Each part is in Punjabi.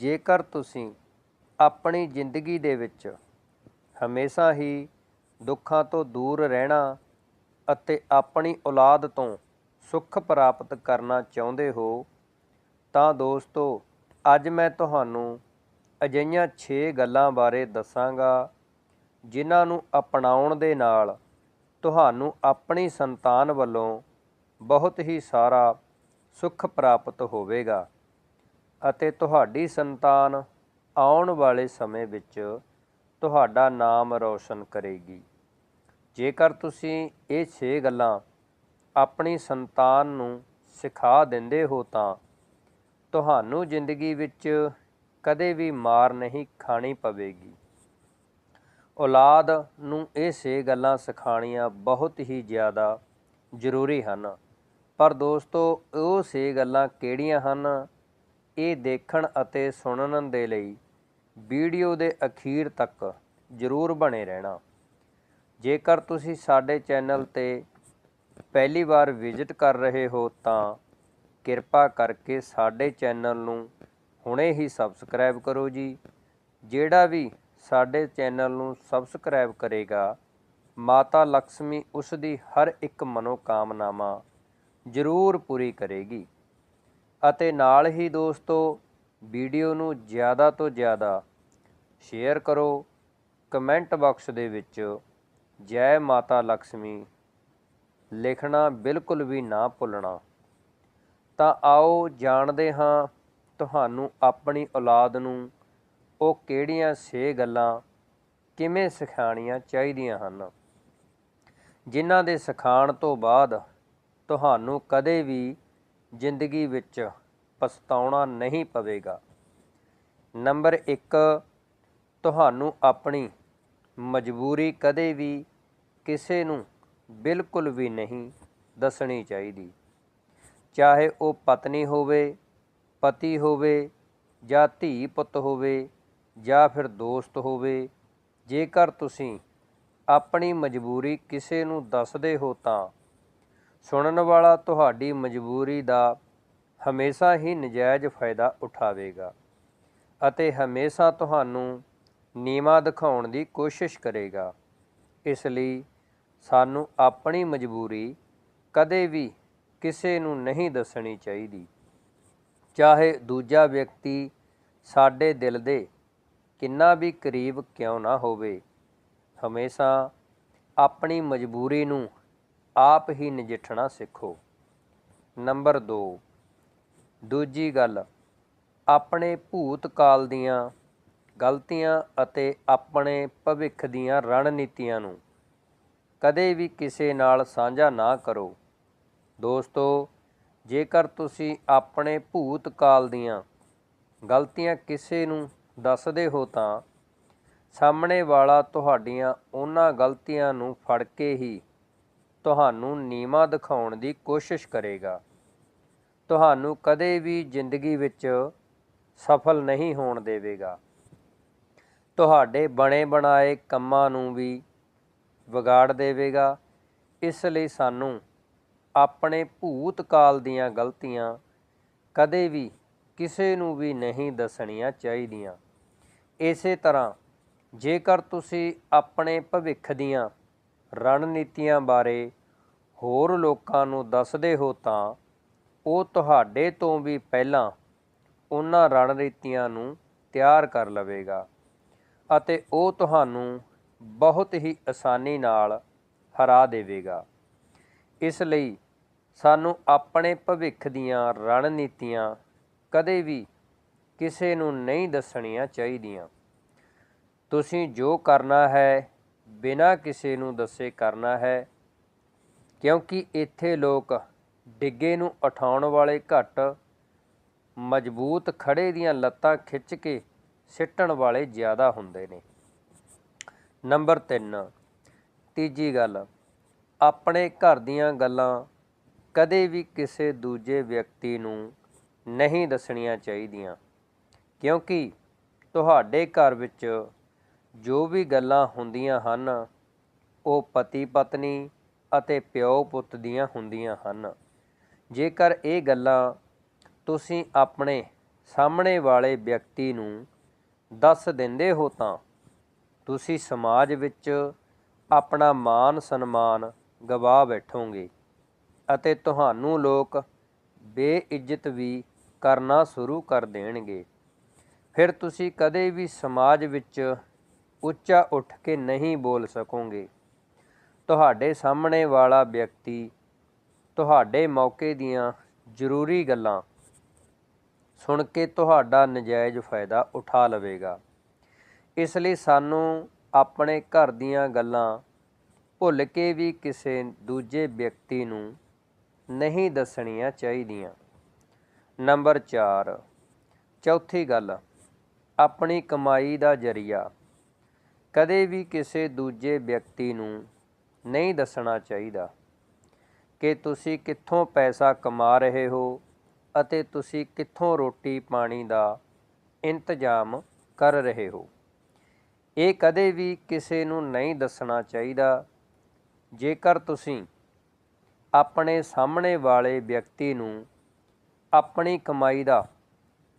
ਜੇਕਰ ਤੁਸੀਂ ਆਪਣੀ ਜ਼ਿੰਦਗੀ ਦੇ ਵਿੱਚ ਹਮੇਸ਼ਾ ਹੀ ਦੁੱਖਾਂ ਤੋਂ ਦੂਰ ਰਹਿਣਾ ਅਤੇ ਆਪਣੀ ਔਲਾਦ ਤੋਂ ਸੁੱਖ ਪ੍ਰਾਪਤ ਕਰਨਾ ਚਾਹੁੰਦੇ ਹੋ, ਤਾਂ ਦੋਸਤੋ, ਅੱਜ ਮੈਂ ਤੁਹਾਨੂੰ ਅਜਿਹੀਆਂ 6 ਗੱਲਾਂ ਬਾਰੇ ਦੱਸਾਂਗਾ, ਜਿਨ੍ਹਾਂ ਨੂੰ ਅਪਣਾਉਣ ਦੇ ਨਾਲ ਤੁਹਾਨੂੰ ਆਪਣੀ ਸੰਤਾਨ ਵੱਲੋਂ ਬਹੁਤ ਹੀ ਸਾਰਾ ਸੁੱਖ ਪ੍ਰਾਪਤ ਹੋਵੇਗਾ। ਅਤੇ ਤੁਹਾਡੀ ਸੰਤਾਨ ਆਉਣ ਵਾਲੇ ਸਮੇਂ ਵਿੱਚ ਤੁਹਾਡਾ ਨਾਮ ਰੌਸ਼ਨ ਕਰੇਗੀ। ਜੇਕਰ ਤੁਸੀਂ ਇਹ 6 ਗੱਲਾਂ ਆਪਣੀ ਸੰਤਾਨ ਨੂੰ ਸਿਖਾ ਦਿੰਦੇ ਹੋ ਤਾਂ ਤੁਹਾਨੂੰ ਜ਼ਿੰਦਗੀ ਵਿੱਚ ਕਦੇ ਵੀ ਮਾਰ ਨਹੀਂ ਖਾਣੀ ਪਵੇਗੀ। ਔਲਾਦ ਨੂੰ ਇਹ 6 ਗੱਲਾਂ ਸਿਖਾਣੀਆਂ ਬਹੁਤ ਹੀ ਜ਼ਿਆਦਾ ਜ਼ਰੂਰੀ ਹਨ। ਪਰ ਦੋਸਤੋ, ਉਹ 6 ਗੱਲਾਂ ਕਿਹੜੀਆਂ ਹਨ? ਇਹ ਦੇਖਣ ਅਤੇ ਸੁਣਨ ਦੇ ਲਈ ਵੀਡੀਓ ਦੇ ਅਖੀਰ ਤੱਕ ਜ਼ਰੂਰ ਬਣੇ ਰਹਿਣਾ। ਜੇਕਰ ਤੁਸੀਂ ਸਾਡੇ ਚੈਨਲ ਤੇ ਪਹਿਲੀ ਵਾਰ ਵਿਜ਼ਿਟ ਕਰ ਰਹੇ ਹੋ ਤਾਂ ਕਿਰਪਾ ਕਰਕੇ ਸਾਡੇ ਚੈਨਲ ਨੂੰ ਹੁਣੇ ਹੀ ਸਬਸਕ੍ਰਾਈਬ ਕਰੋ ਜੀ। ਜਿਹੜਾ ਵੀ ਸਾਡੇ ਚੈਨਲ ਨੂੰ ਸਬਸਕ੍ਰਾਈਬ ਕਰੇਗਾ, ਮਾਤਾ ਲక్ష్ਮੀ ਉਸ ਦੀ ਹਰ ਇੱਕ ਮਨੋਕਾਮਨਾਵਾਂ ਜ਼ਰੂਰ ਪੂਰੀ ਕਰੇਗੀ। ਅਤੇ ਨਾਲ ਹੀ ਦੋਸਤੋ, ਵੀਡੀਓ ਨੂੰ ਜ਼ਿਆਦਾ ਤੋਂ ਜ਼ਿਆਦਾ ਸ਼ੇਅਰ ਕਰੋ। ਕਮੈਂਟ ਬਾਕਸ ਦੇ ਵਿੱਚ ਜੈ ਮਾਤਾ ਲక్ష్ਮੀ ਲਿਖਣਾ ਬਿਲਕੁਲ ਵੀ ਨਾ ਭੁੱਲਣਾ। ਤਾਂ ਆਓ ਜਾਣਦੇ ਹਾਂ ਤੁਹਾਨੂੰ ਆਪਣੀ ਔਲਾਦ ਨੂੰ ਉਹ ਕਿਹੜੀਆਂ 6 ਗੱਲਾਂ ਕਿਵੇਂ ਸਿਖਾਣੀਆਂ ਚਾਹੀਦੀਆਂ ਹਨ। ਜਿਨ੍ਹਾਂ ਦੇ ਸਿਖਾਣ ਤੋਂ ਬਾਅਦ ਤੁਹਾਨੂੰ ਕਦੇ ਵੀ ਜ਼ਿੰਦਗੀ ਵਿੱਚ ਪਛਤਾਉਣਾ ਨਹੀਂ ਪਵੇਗਾ। ਨੰਬਰ 1 ਤੁਹਾਨੂੰ ਆਪਣੀ ਮਜਬੂਰੀ ਕਦੇ ਵੀ ਕਿਸੇ ਨੂੰ ਬਿਲਕੁਲ ਵੀ ਨਹੀਂ ਦੱਸਣੀ ਚਾਹੀਦੀ। ਚਾਹੇ ਉਹ ਪਤਨੀ ਹੋਵੇ, ਪਤੀ ਹੋਵੇ ਜਾਂ ਧੀ ਪੁੱਤ ਹੋਵੇ ਜਾਂ ਫਿਰ ਦੋਸਤ ਹੋਵੇ, ਜੇਕਰ ਤੁਸੀਂ ਆਪਣੀ ਮਜਬੂਰੀ ਕਿਸੇ ਨੂੰ ਦੱਸਦੇ ਹੋ ਤਾਂ ਸੁਣਨ ਵਾਲਾ ਤੁਹਾਡੀ ਮਜਬੂਰੀ ਦਾ ਹਮੇਸ਼ਾ ਹੀ ਨਜਾਇਜ਼ ਫਾਇਦਾ ਉਠਾਵੇਗਾ ਅਤੇ ਹਮੇਸ਼ਾ ਤੁਹਾਨੂੰ ਨੀਵਾ ਦਿਖਾਉਣ ਦੀ ਕੋਸ਼ਿਸ਼ ਕਰੇਗਾ। ਇਸ ਲਈ ਸਾਨੂੰ ਆਪਣੀ ਮਜਬੂਰੀ ਕਦੇ ਵੀ ਕਿਸੇ ਨੂੰ ਨਹੀਂ ਦੱਸਣੀ ਚਾਹੀਦੀ। ਚਾਹੇ ਦੂਜਾ ਵਿਅਕਤੀ ਸਾਡੇ ਦਿਲ ਦੇ ਕਿੰਨਾ ਵੀ ਕਰੀਬ ਕਿਉਂ ਨਾ ਹੋਵੇ, ਹਮੇਸ਼ਾ ਆਪਣੀ ਮਜਬੂਰੀ ਨੂੰ ਆਪ ਹੀ ਨਜਿੱਠਣਾ ਸਿੱਖੋ। ਨੰਬਰ 2 ਦੂਜੀ ਗੱਲ, ਆਪਣੇ ਭੂਤਕਾਲ ਦੀਆਂ ਗਲਤੀਆਂ ਅਤੇ ਆਪਣੇ ਭਵਿੱਖ ਦੀਆਂ ਰਣਨੀਤੀਆਂ ਨੂੰ ਕਦੇ ਵੀ ਕਿਸੇ ਨਾਲ ਸਾਂਝਾ ਨਾ ਕਰੋ। ਦੋਸਤੋ, ਜੇਕਰ ਤੁਸੀਂ ਆਪਣੇ ਭੂਤਕਾਲ ਦੀਆਂ ਗਲਤੀਆਂ ਕਿਸੇ ਨੂੰ ਦੱਸਦੇ ਹੋ ਤਾਂ ਸਾਹਮਣੇ ਵਾਲਾ ਤੁਹਾਡੀਆਂ ਉਹਨਾਂ ਗਲਤੀਆਂ ਨੂੰ ਫੜ ਕੇ ਹੀ ਤੁਹਾਨੂੰ ਨੀਵਾ ਦਿਖਾਉਣ ਦੀ ਕੋਸ਼ਿਸ਼ ਕਰੇਗਾ। ਤੁਹਾਨੂੰ ਕਦੇ ਵੀ ਜ਼ਿੰਦਗੀ ਵਿੱਚ ਸਫਲ ਨਹੀਂ ਹੋਣ ਦੇਵੇਗਾ। ਤੁਹਾਡੇ ਬਣੇ ਬਣਾਏ ਕੰਮਾਂ ਨੂੰ ਵੀ ਵਿਗਾੜ ਦੇਵੇਗਾ। ਇਸ ਲਈ ਸਾਨੂੰ ਆਪਣੇ ਭੂਤਕਾਲ ਦੀਆਂ ਗਲਤੀਆਂ ਕਦੇ ਵੀ ਕਿਸੇ ਨੂੰ ਵੀ ਨਹੀਂ ਦੱਸਣੀਆਂ ਚਾਹੀਦੀਆਂ। ਇਸੇ ਤਰ੍ਹਾਂ ਜੇਕਰ ਤੁਸੀਂ ਆਪਣੇ ਭਵਿੱਖ ਦੀਆਂ ਰਣਨੀਤੀਆਂ ਬਾਰੇ ਹੋਰ ਲੋਕਾਂ ਨੂੰ ਦੱਸਦੇ ਹੋ ਤਾਂ ਉਹ ਤੁਹਾਡੇ ਤੋਂ ਵੀ ਪਹਿਲਾਂ ਉਹਨਾਂ ਰਣਨੀਤੀਆਂ ਨੂੰ ਤਿਆਰ ਕਰ ਲਵੇਗਾ ਅਤੇ ਉਹ ਤੁਹਾਨੂੰ ਬਹੁਤ ਹੀ ਆਸਾਨੀ ਨਾਲ ਹਰਾ ਦੇਵੇਗਾ। ਇਸ ਲਈ ਸਾਨੂੰ ਆਪਣੇ ਭਵਿੱਖ ਦੀਆਂ ਰਣਨੀਤੀਆਂ ਕਦੇ ਵੀ ਕਿਸੇ ਨੂੰ ਨਹੀਂ ਦੱਸਣੀਆਂ ਚਾਹੀਦੀਆਂ। ਤੁਸੀਂ ਜੋ ਕਰਨਾ ਹੈ ਬਿਨਾਂ ਕਿਸੇ ਨੂੰ ਦੱਸੇ ਕਰਨਾ ਹੈ, ਕਿਉਂਕਿ ਇੱਥੇ ਲੋਕ ਡਿੱਗੇ ਨੂੰ ਉਠਾਉਣ ਵਾਲੇ ਘੱਟ ਮਜ਼ਬੂਤ ਖੜੇ ਦੀਆਂ ਲੱਤਾਂ ਖਿੱਚ ਕੇ ਸਿੱਟਣ ਵਾਲੇ ਜ਼ਿਆਦਾ ਹੁੰਦੇ ਨੇ। ਨੰਬਰ 3 ਤੀਜੀ ਗੱਲ, ਆਪਣੇ ਘਰ ਦੀਆਂ ਗੱਲਾਂ ਕਦੇ ਵੀ ਕਿਸੇ ਦੂਜੇ ਵਿਅਕਤੀ ਨੂੰ ਨਹੀਂ ਦੱਸਣੀਆਂ ਚਾਹੀਦੀਆਂ, ਕਿਉਂਕਿ ਤੁਹਾਡੇ ਘਰ ਵਿੱਚ ਜੋ ਵੀ ਗੱਲਾਂ ਹੁੰਦੀਆਂ ਹਨ, ਉਹ ਪਤੀ ਪਤਨੀ ਅਤੇ ਪਿਓ ਪੁੱਤ ਦੀਆਂ ਹੁੰਦੀਆਂ ਹਨ। ਜੇਕਰ ਇਹ ਗੱਲਾਂ ਤੁਸੀਂ ਆਪਣੇ ਸਾਹਮਣੇ ਵਾਲੇ ਵਿਅਕਤੀ ਨੂੰ ਦੱਸ ਦਿੰਦੇ ਹੋ ਤਾਂ ਤੁਸੀਂ ਸਮਾਜ ਵਿੱਚ ਆਪਣਾ ਮਾਨ ਸਨਮਾਨ ਗਵਾ ਬੈਠੋਗੇ ਅਤੇ ਤੁਹਾਨੂੰ ਲੋਕ ਬੇਇੱਜ਼ਤ ਵੀ ਕਰਨਾ ਸ਼ੁਰੂ ਕਰ ਦੇਣਗੇ। ਫਿਰ ਤੁਸੀਂ ਕਦੇ ਵੀ ਸਮਾਜ ਵਿੱਚ ਉੱਚਾ ਉੱਠ ਕੇ ਨਹੀਂ ਬੋਲ ਸਕੋਗੇ। ਤੁਹਾਡੇ ਸਾਹਮਣੇ ਵਾਲਾ ਵਿਅਕਤੀ ਤੁਹਾਡੇ ਮੌਕੇ ਦੀਆਂ ਜ਼ਰੂਰੀ ਗੱਲਾਂ ਸੁਣ ਕੇ ਤੁਹਾਡਾ ਨਜਾਇਜ਼ ਫਾਇਦਾ ਉਠਾ ਲਵੇਗਾ। ਇਸ ਲਈ ਸਾਨੂੰ ਆਪਣੇ ਘਰ ਦੀਆਂ ਗੱਲਾਂ ਭੁੱਲ ਕੇ ਵੀ ਕਿਸੇ ਦੂਜੇ ਵਿਅਕਤੀ ਨੂੰ ਨਹੀਂ ਦੱਸਣੀਆਂ ਚਾਹੀਦੀਆਂ। ਨੰਬਰ 4 ਚੌਥੀ ਗੱਲ, ਆਪਣੀ ਕਮਾਈ ਦਾ ਜਰੀਆ। ਕਦੇ ਵੀ ਕਿਸੇ ਦੂਜੇ ਵਿਅਕਤੀ ਨੂੰ ਨਹੀਂ ਦੱਸਣਾ ਚਾਹੀਦਾ ਕਿ ਤੁਸੀਂ ਕਿੱਥੋਂ ਪੈਸਾ ਕਮਾ ਰਹੇ ਹੋ ਅਤੇ ਤੁਸੀਂ ਕਿੱਥੋਂ ਰੋਟੀ ਪਾਣੀ ਦਾ ਇੰਤਜ਼ਾਮ ਕਰ ਰਹੇ ਹੋ। ਇਹ ਕਦੇ ਵੀ ਕਿਸੇ ਨੂੰ ਨਹੀਂ ਦੱਸਣਾ ਚਾਹੀਦਾ। ਜੇਕਰ ਤੁਸੀਂ ਆਪਣੇ ਸਾਹਮਣੇ ਵਾਲੇ ਵਿਅਕਤੀ ਨੂੰ ਆਪਣੀ ਕਮਾਈ ਦਾ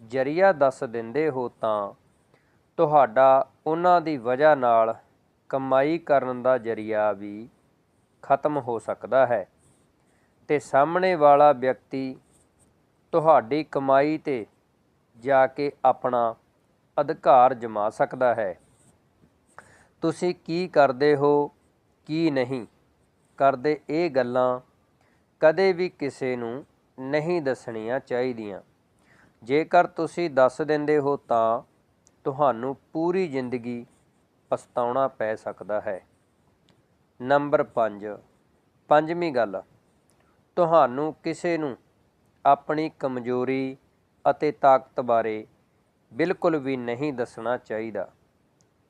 ਜਰੀਆ ਦੱਸ ਦਿੰਦੇ ਹੋ ਤਾਂ ਤੁਹਾਡਾ ਉਹਨਾਂ ਦੀ ਵਜ੍ਹਾ ਨਾਲ ਕਮਾਈ ਕਰਨ ਦਾ ਜਰੀਆ ਵੀ ਖਤਮ ਹੋ ਸਕਦਾ ਹੈ। ਤੇ ਸਾਹਮਣੇ ਵਾਲਾ ਵਿਅਕਤੀ ਤੁਹਾਡੀ ਕਮਾਈ ਤੇ ਜਾ ਕੇ ਆਪਣਾ ਅਧਿਕਾਰ ਜਮਾ ਸਕਦਾ ਹੈ। ਤੁਸੀਂ ਕੀ ਕਰਦੇ ਹੋ, ਕੀ ਨਹੀਂ, ਕਰਦੇ ਇਹ ਗੱਲਾਂ ਕਦੇ ਵੀ ਕਿਸੇ ਨੂੰ ਨਹੀਂ ਦੱਸਣੀਆਂ ਚਾਹੀਦੀਆਂ। ਜੇਕਰ ਤੁਸੀਂ ਦੱਸ ਦਿੰਦੇ ਹੋ ਤਾਂ ਤੁਹਾਨੂੰ ਪੂਰੀ ਜ਼ਿੰਦਗੀ ਪਛਤਾਉਣਾ ਪੈ ਸਕਦਾ ਹੈ। ਨੰਬਰ 5 ਪੰਜਵੀਂ ਗੱਲ। ਤੁਹਾਨੂੰ ਕਿਸੇ ਨੂੰ ਆਪਣੀ ਕਮਜ਼ੋਰੀ ਅਤੇ ਤਾਕਤ ਬਾਰੇ ਬਿਲਕੁਲ ਵੀ ਨਹੀਂ ਦੱਸਣਾ ਚਾਹੀਦਾ।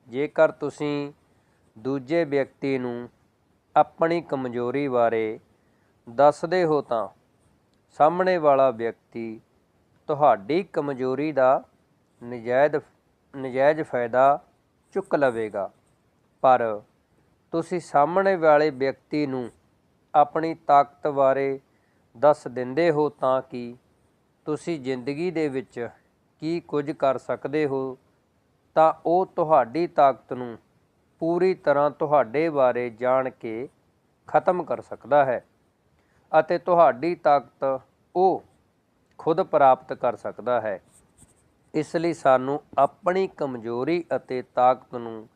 ਜੇਕਰ ਤੁਸੀਂ ਦੂਜੇ ਵਿਅਕਤੀ ਨੂੰ ਆਪਣੀ ਕਮਜ਼ੋਰੀ ਬਾਰੇ ਦੱਸਦੇ ਹੋ ਤਾਂ ਸਾਹਮਣੇ ਵਾਲਾ ਵਿਅਕਤੀ ਤੁਹਾਡੀ ਕਮਜ਼ੋਰੀ ਦਾ ਨਜਾਇਜ਼ ਨਜਾਇਜ਼ ਫਾਇਦਾ ਚੁੱਕ ਲਵੇਗਾ। ਪਰ ਤੁਸੀਂ ਸਾਹਮਣੇ ਵਾਲੇ ਵਿਅਕਤੀ ਨੂੰ ਆਪਣੀ ਤਾਕਤ ਬਾਰੇ ਦੱਸ ਦਿੰਦੇ ਹੋ ਤਾਂ ਕਿ ਤੁਸੀਂ ਜ਼ਿੰਦਗੀ ਦੇ ਵਿੱਚ ਕੀ ਕੁਝ ਕਰ ਸਕਦੇ ਹੋ, ਤਾਂ ਉਹ ਤੁਹਾਡੀ ਤਾਕਤ ਨੂੰ ਪੂਰੀ ਤਰ੍ਹਾਂ ਤੁਹਾਡੇ ਬਾਰੇ ਜਾਣ ਕੇ ਖਤਮ ਕਰ ਸਕਦਾ ਹੈ ਅਤੇ ਤੁਹਾਡੀ ਤਾਕਤ ਉਹ ਖੁਦ ਪ੍ਰਾਪਤ ਕਰ ਸਕਦਾ ਹੈ। ਇਸ ਲਈ ਸਾਨੂੰ ਆਪਣੀ ਕਮਜ਼ੋਰੀ ਅਤੇ ਤਾਕਤ ਨੂੰ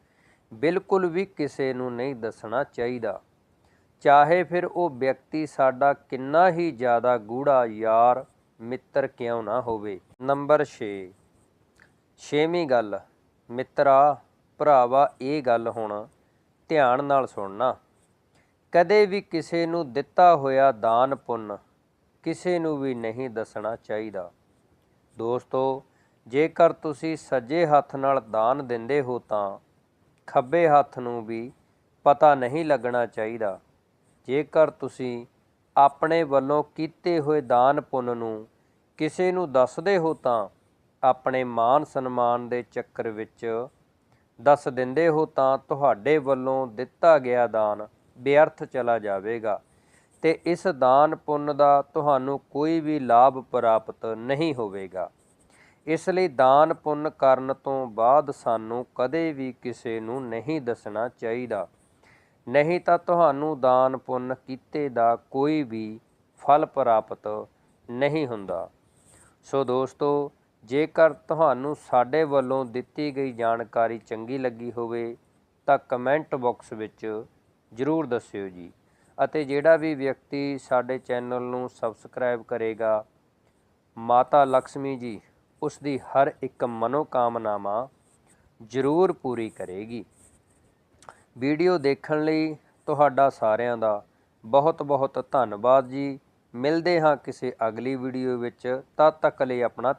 ਬਿਲਕੁਲ ਵੀ ਕਿਸੇ ਨੂੰ ਨਹੀਂ ਦੱਸਣਾ ਚਾਹੀਦਾ। ਚਾਹੇ ਫਿਰ ਉਹ ਵਿਅਕਤੀ ਸਾਡਾ ਕਿੰਨਾ ਹੀ ਜ਼ਿਆਦਾ ਗੂੜਾ ਯਾਰ, ਮਿੱਤਰ ਕਿਉਂ ਨਾ ਹੋਵੇ। ਨੰਬਰ 6 ਛੇਵੀਂ ਗੱਲ। ਮਿੱਤਰਾ, ਭਰਾਵਾ, ਇਹ ਗੱਲ ਹੁਣ ਧਿਆਨ ਨਾਲ ਸੁਣਨਾ। ਕਦੇ ਵੀ ਕਿਸੇ ਨੂੰ ਦਿੱਤਾ ਹੋਇਆ ਦਾਨ ਪੁੰਨ ਕਿਸੇ ਨੂੰ ਵੀ ਨਹੀਂ ਦੱਸਣਾ ਚਾਹੀਦਾ। ਦੋਸਤੋ ਜੇਕਰ ਤੁਸੀਂ ਸੱਜੇ ਹੱਥ ਨਾਲ ਦਾਨ ਦਿੰਦੇ ਹੋ ਤਾਂ ਖੱਬੇ ਹੱਥ ਨੂੰ ਵੀ ਪਤਾ ਨਹੀਂ ਲੱਗਣਾ ਚਾਹੀਦਾ। ਜੇਕਰ ਤੁਸੀਂ ਆਪਣੇ ਵੱਲੋਂ ਕੀਤੇ ਹੋਏ ਦਾਨ ਪੁੰਨ ਨੂੰ ਕਿਸੇ ਨੂੰ ਦੱਸਦੇ ਹੋ ਤਾਂ ਆਪਣੇ ਮਾਨ ਸਨਮਾਨ ਦੇ ਚੱਕਰ ਵਿੱਚ ਦੱਸ ਦਿੰਦੇ ਹੋ ਤਾਂ ਤੁਹਾਡੇ ਵੱਲੋਂ ਦਿੱਤਾ ਗਿਆ ਦਾਨ ਬੇਅਰਥ ਚਲਾ ਜਾਵੇਗਾ ਤੇ ਇਸ ਦਾਨ ਪੁੰਨ ਦਾ ਤੁਹਾਨੂੰ ਕੋਈ ਵੀ ਲਾਭ ਪ੍ਰਾਪਤ ਨਹੀਂ ਹੋਵੇਗਾ। ਇਸ ਲਈ ਦਾਨ ਪੁੰਨ ਕਰਨ ਤੋਂ ਬਾਅਦ ਸਾਨੂੰ ਕਦੇ ਵੀ ਕਿਸੇ ਨੂੰ ਨਹੀਂ ਦੱਸਣਾ ਚਾਹੀਦਾ। ਨਹੀਂ ਤਾਂ ਤੁਹਾਨੂੰ ਦਾਨ ਪੁੰਨ ਕੀਤੇ ਦਾ ਕੋਈ ਵੀ ਫਲ ਪ੍ਰਾਪਤ ਨਹੀਂ ਹੁੰਦਾ। ਸੋ ਦੋਸਤੋ, ਜੇਕਰ ਤੁਹਾਨੂੰ ਸਾਡੇ ਵੱਲੋਂ ਦਿੱਤੀ ਗਈ ਜਾਣਕਾਰੀ ਚੰਗੀ ਲੱਗੀ ਹੋਵੇ, ਤਾਂ ਕਮੈਂਟ ਬਾਕਸ ਵਿੱਚ ਜਰੂਰ ਦੱਸਿਓ ਜੀ। ਅਤੇ ਜਿਹੜਾ ਵੀ ਵਿਅਕਤੀ ਸਾਡੇ ਚੈਨਲ ਨੂੰ ਸਬਸਕ੍ਰਾਈਬ ਕਰੇਗਾ, ਮਾਤਾ ਲక్ష్ਮੀ ਜੀ। ਉਸ ਦੀ ਹਰ ਇੱਕ ਮਨੋਕਾਮਨਾਵਾਂ ਜ਼ਰੂਰ ਪੂਰੀ ਕਰੇਗੀ। ਵੀਡੀਓ ਦੇਖਣ ਲਈ ਤੁਹਾਡਾ ਸਾਰਿਆਂ ਦਾ ਬਹੁਤ ਬਹੁਤ ਧੰਨਵਾਦ ਜੀ। ਮਿਲਦੇ ਹਾਂ ਕਿਸੇ ਅਗਲੀ ਵੀਡੀਓ ਵਿੱਚ। ਤਦ ਤੱਕ ਲਈ ਆਪਣਾ